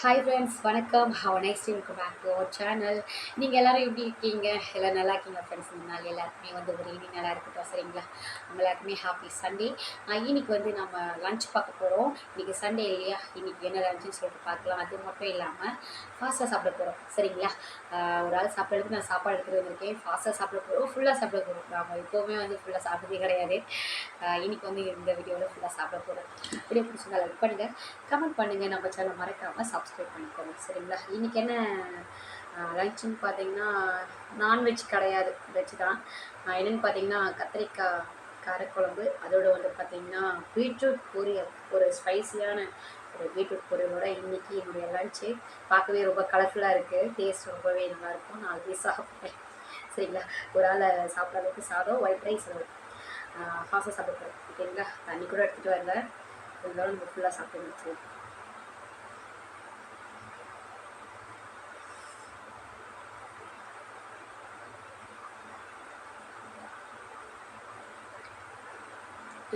Hi friends வணக்கம். How nice day welcome back to our channel நீங்கள் எல்லோரும் எப்படி இருக்கீங்க? எல்லாம் நல்லா இருக்கீங்க ஃப்ரெண்ட்ஸ் இந்த நாள் எல்லாருக்குமே வந்து ஒரு இனி நல்லா இருக்கட்டும் சரிங்களா? நம்ம எல்லாருக்குமே ஹாப்பி சண்டே இன்னைக்கு வந்து நம்ம லஞ்ச் பார்க்க போகிறோம் இன்றைக்கி சண்டே இல்லையா? இன்றைக்கி என்ன லஞ்சுன்னு சொல்லிட்டு பார்க்கலாம். அது மட்டும் இல்லாமல் ஃபாஸ்ட்டாக சாப்பிட போகிறோம் சரிங்களா? ஒரு ஆள் சாப்பிட்றதுக்கு நான் சாப்பாடு எடுத்துகிட்டு வந்திருக்கேன். ஃபாஸ்ட்டாக சாப்பிட போகிறோம் ஃபுல்லாக சாப்பிட போகிறோம் நம்ம எப்போவுமே வந்து ஃபுல்லாக சாப்பிட்றதே கிடையாது. இன்றைக்கி இன்னைக்கு வந்து இந்த வீடியோவில் ஃபுல்லாக சாப்பிட போகிறோம் வீடியோ பிடிச்சிருந்தா லைக் பண்ணுங்கள் கமெண்ட் பண்ணுங்கள் நம்ம சேனல் மறக்காமல் சப்ஸ்கிரைப் பண்ணிக்கோங்க சரிங்களா? இன்றைக்கி என்ன லஞ்சுன்னு பார்த்தீங்கன்னா நான்வெஜ் கிடையாது வெஜ் தான். என்னென்னு பார்த்தீங்கன்னா கத்திரிக்காய் காரக்குழம்பு. அதோட வந்து பார்த்தீங்கன்னா பீட்ரூட் பொரியல். ஒரு ஸ்பைசியான ஒரு பீட்ரூட் பொரியலோட இன்றைக்கி என்னுடைய லஞ்சு பார்க்கவே ரொம்ப கலர்ஃபுல்லாக இருக்குது டேஸ்ட் ரொம்பவே நல்லாயிருக்கும் நான் அது சாப்பிட்டேன். சரிங்களா? ஒரு ஆள் சாப்பிட்ற அளவுக்கு சாதம் ஒயிட் ரைஸ் ஃபாஸ்ட்டாக சாப்பிட்றேன் ஓகேங்களா? தண்ணி கூட எடுத்துகிட்டு வரல. இருந்தாலும் நம்ம ஃபுல்லாக சாப்பிட்டு முடிச்சிடலாம்.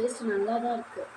டேஸ்ட் நல்லா தான் இருக்குது